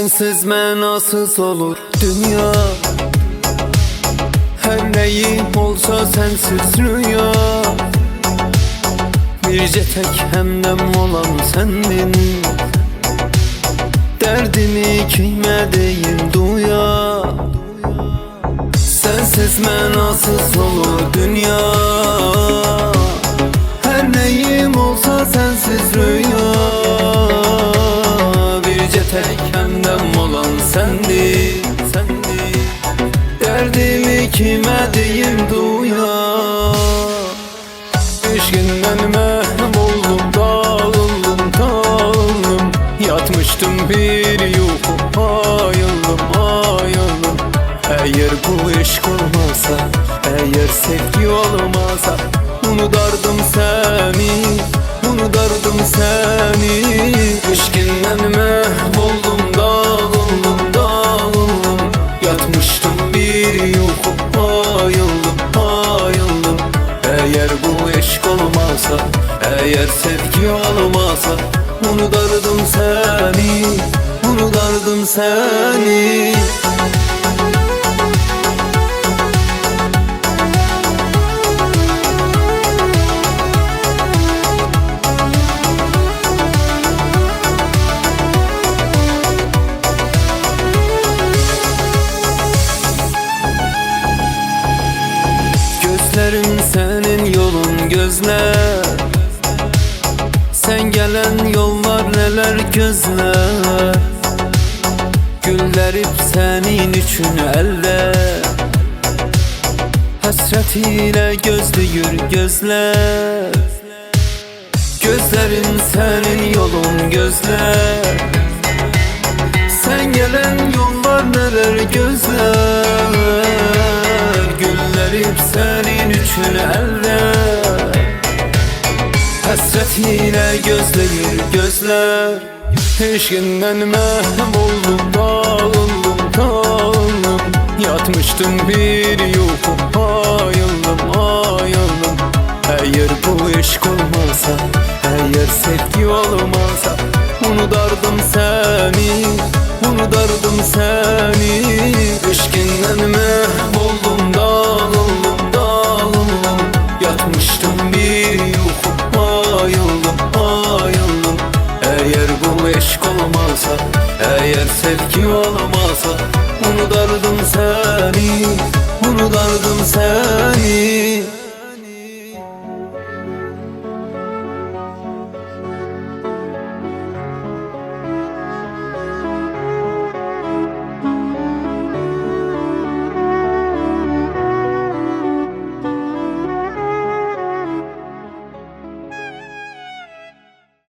Sensiz menasız olur dünya. Her neyim olsa sensiz rüya. Birce tek hemdem olan sendin. Derdimi kime deyim duya. Sensiz menasız olur dünya. Her neyim olsa sensiz rüya sendi sendi Derdimi kime deyim duya. Eşkinden mehem oldum dağıldım dağıldım Yatmıştım bir yuhu ayıldım ayıldım. Eğer bu aşk olmasa eğer sevgi olmasa Unutardım seni unutardım seni. Eşkinden mehem olmasa Eğer sevgi olmasa Unutardım seni Unutardım seni Gözlerim senin yolun gözler. Sen gelen yollar neler gözler? Güllerip senin için eller Hasretiyle gözlüyür gözler. Gözlerim senin yolun gözler. Sen gelen yollar neler gözler? Güllerip senin için eller Hasretiyle gözleyir gözler. Eşkinden mehem oldum dağıldım dağıldım Yatmıştım bir yuhu ayıldım ayıldım. Eğer bu aşk olmasa Eğer sevgi olmasa Unutardım seni Unutardım seni olmasa Eğer sevgi olmasa Unutardım seni Unutardım seni